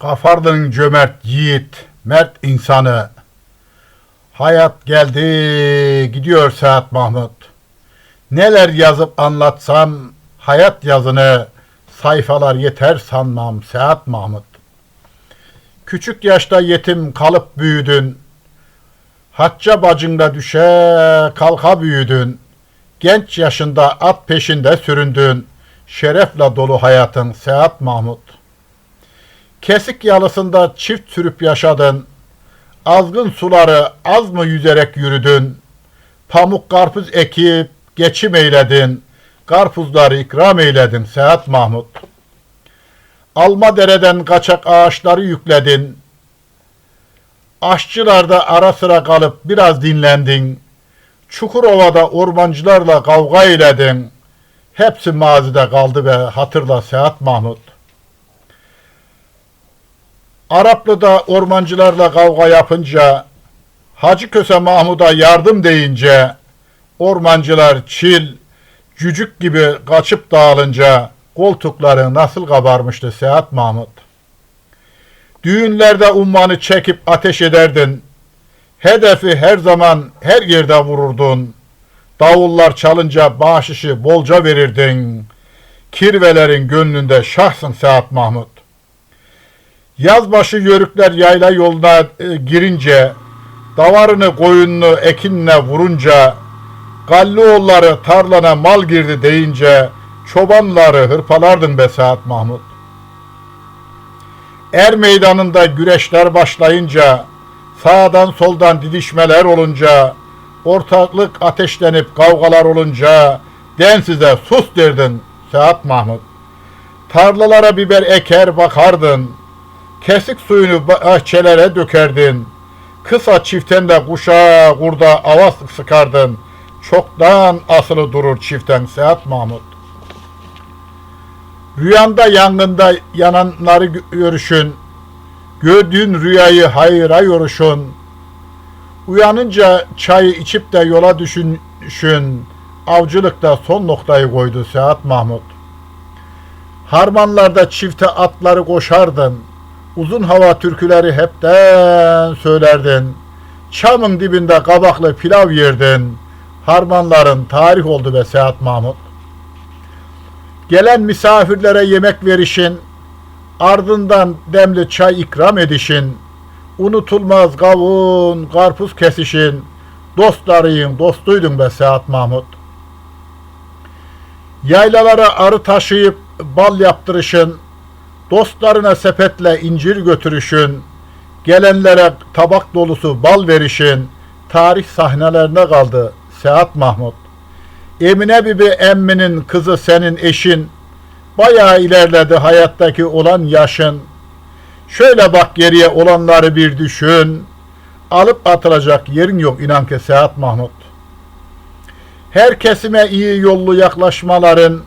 Kafardın cömert yiğit, mert insanı. Hayat geldi, gidiyor Saat Mahmut. Neler yazıp anlatsam, hayat yazını, sayfalar yeter sanmam Saat Mahmut. Küçük yaşta yetim kalıp büyüdün. Hacca bacında düşe kalka büyüdün. Genç yaşında at peşinde süründün. Şerefle dolu hayatın Seat Mahmut. Kesik yalısında çift sürüp yaşadın. Azgın suları az mı yüzerek yürüdün? Pamuk karpuz ekip geçim eyledin. Karpuzları ikram eyledin Seat Mahmut. Alma dereden kaçak ağaçları yükledin. Aşçılarda ara sıra kalıp biraz dinlendin. Çukurova'da ormancılarla kavga eyledin. Hepsi mazide kaldı ve hatırla Seat Mahmut. Araplı'da ormancılarla kavga yapınca, Hacı Köse Mahmud'a yardım deyince, ormancılar çil, cücük gibi kaçıp dağılınca, koltukları nasıl kabarmıştı Seat Mahmut. Düğünlerde ummanı çekip ateş ederdin. Hedefi her zaman her yerde vururdun. Davullar çalınca bahşişi bolca verirdin. Kirvelerin gönlünde şahsın Seat Mahmut. Yazbaşı yörükler yayla yoluna e, girince, davarını koyununu ekinle vurunca, Gallioğulları tarlana mal girdi deyince, çobanları hırpalardın be Seat Mahmut. Er meydanında güreşler başlayınca, sağdan soldan didişmeler olunca, ortaklık ateşlenip kavgalar olunca, den size sus derdin Seat Mahmut. Tarlalara biber eker bakardın, kesik suyunu bahçelere dökerdin, kısa çiften de kuşa kurda avaz sıkardın, çoktan asılı durur çiften Seat Mahmut. Rüyanda yangında yananları görüşün, gördüğün rüyayı hayra yoruşun, uyanınca çayı içip de yola düşünüşün, avcılıkta son noktayı koydu Seat Mahmut. Harmanlarda çifte atları koşardın, uzun hava türküleri hepten söylerdin, çamın dibinde kabaklı pilav yerdin, harmanların tarih oldu be Seat Mahmut. Gelen misafirlere yemek verişin, ardından demli çay ikram edişin, unutulmaz kavun, karpuz kesişin, dostlarıyım, dostuydun be Seat Mahmut. Yaylalara arı taşıyıp bal yaptırışın, dostlarına sepetle incir götürüşün, gelenlere tabak dolusu bal verişin, tarih sahnelerine kaldı Seat Mahmut. Emine Bibi emminin kızı senin eşin. Bayağı ilerledi hayattaki olan yaşın. Şöyle bak geriye olanları bir düşün. Alıp atılacak yerin yok inan ki Seat Mahmut. Her kesime iyi yollu yaklaşmaların,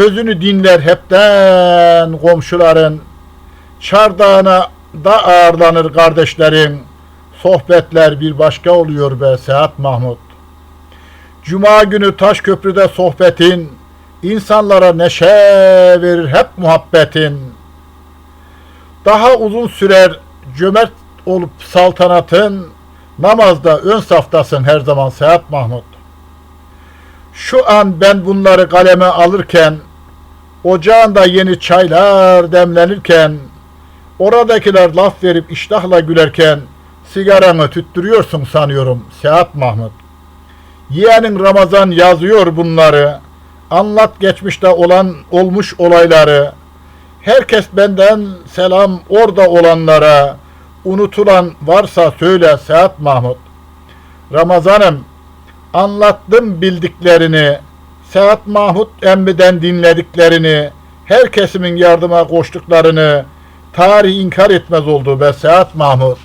sözünü dinler hepten komşuların, çardağına da ağırlanır kardeşlerin, sohbetler bir başka oluyor be Seat Mahmut. Cuma günü taş köprüde sohbetin, insanlara neşe verir hep muhabbetin. Daha uzun sürer cömert olup saltanatın, namazda ön saftasın her zaman Seat Mahmut. Şu an ben bunları kaleme alırken, ocağında yeni çaylar demlenirken, oradakiler laf verip iştahla gülerken, sigaranı tüttürüyorsun sanıyorum Seat Mahmut. Yeğenin Ramazan yazıyor bunları. Anlat geçmişte olan olmuş olayları. Herkes benden selam orada olanlara. Unutulan varsa söyle Seat Mahmut. Ramazanım anlattım bildiklerini. Seat Mahmut emmiden dinlediklerini. Her kesimin yardıma koştuklarını. Tarih inkar etmez oldu be Seat Mahmut.